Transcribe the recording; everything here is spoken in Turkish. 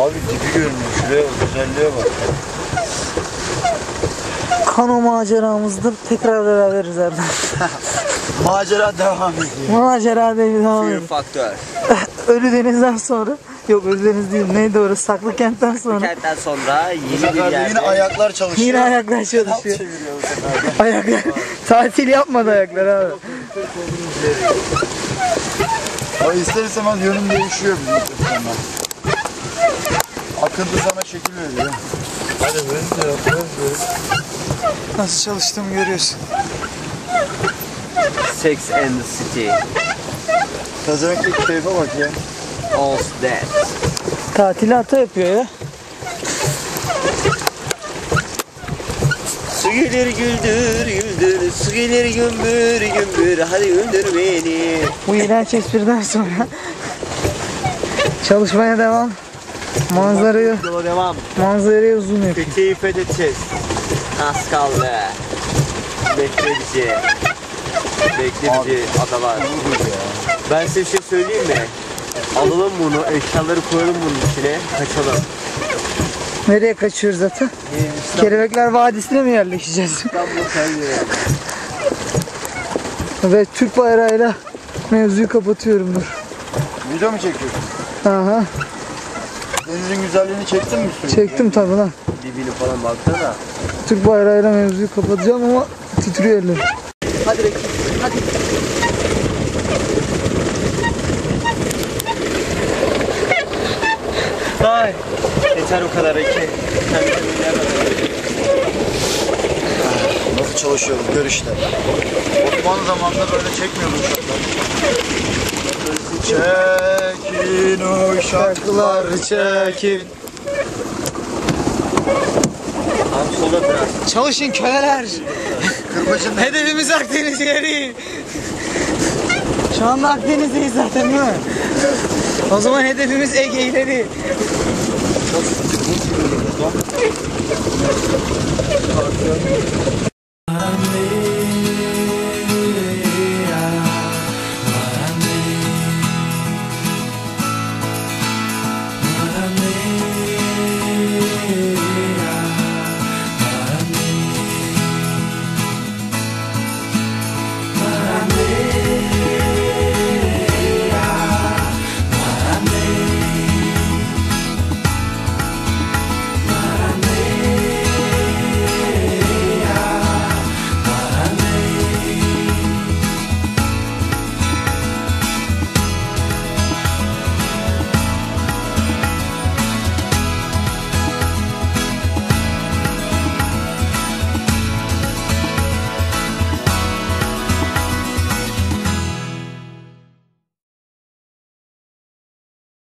Abi dibi görünüyor. Şuraya güzelliğe bak. Kano maceramızda tekrar beraberiz Erdem. Macera devam ediyor. Macera devam ediyor. faktör. Ölü Deniz'den sonra Yok Ölü Deniz değil neydi orası Saklı Kent'ten sonra Kentten sonra Bu yeni bir sefer de yerde. yine ayaklar çalışıyor. Yine ayaklar çalışıyor çeviriyor bu sefer de. Ayaklar Tatil yapmadı ayaklar abi O ister istemez yönün değişiyor bizim telefonla. Akıntı sana şekil veriyor. Hadi böyle de Nasıl çalıştığımı görüyorsun Sex and the City. Pezevenklik keyfe bak ya. All that. Tatili ata yapıyor ya gelir güldür güldür, su gelir gümbür gümbür, hadi güldür beni. Bu iğrenç espriden sonra Çalışmaya devam Manzarayı Yola devam. Manzarayı uzun yapıyor Peteği fethedeceğiz. Az kaldı. Bekle bizi. Bekle bizi adalar. Ben size bir şey söyleyeyim mi? Alalım bunu, eşyaları koyalım bunun içine, kaçalım. Nereye kaçıyoruz zaten? Kelebekler Vadisi'ne mi yerleşeceğiz? İstanbul. Ve Türk bayrağıyla mevzuyu kapatıyorum dur. Video mu çekiyorsun? Aha, Denizin güzelliğini çektin mi üstüne? çektim tabi lan. Dibini falan baksana. Türk bayrağıyla mevzuyu kapatacağım ama titriyor ellerim. Hadi Bekir, hadi. Yeter o kadar iki. Nasıl çalışıyoruz gör işte. Osmanlı zamanında böyle çekmiyordu uşaklar. Çekin uşaklar çekin. Abi sola biraz. Çalışın köleler. Kırbacın Hedefimiz Akdeniz yeri. Şu anda Akdeniz'deyiz zaten değil mi? O zaman hedefimiz Ege ileri. 거기서 들고 있는 거죠?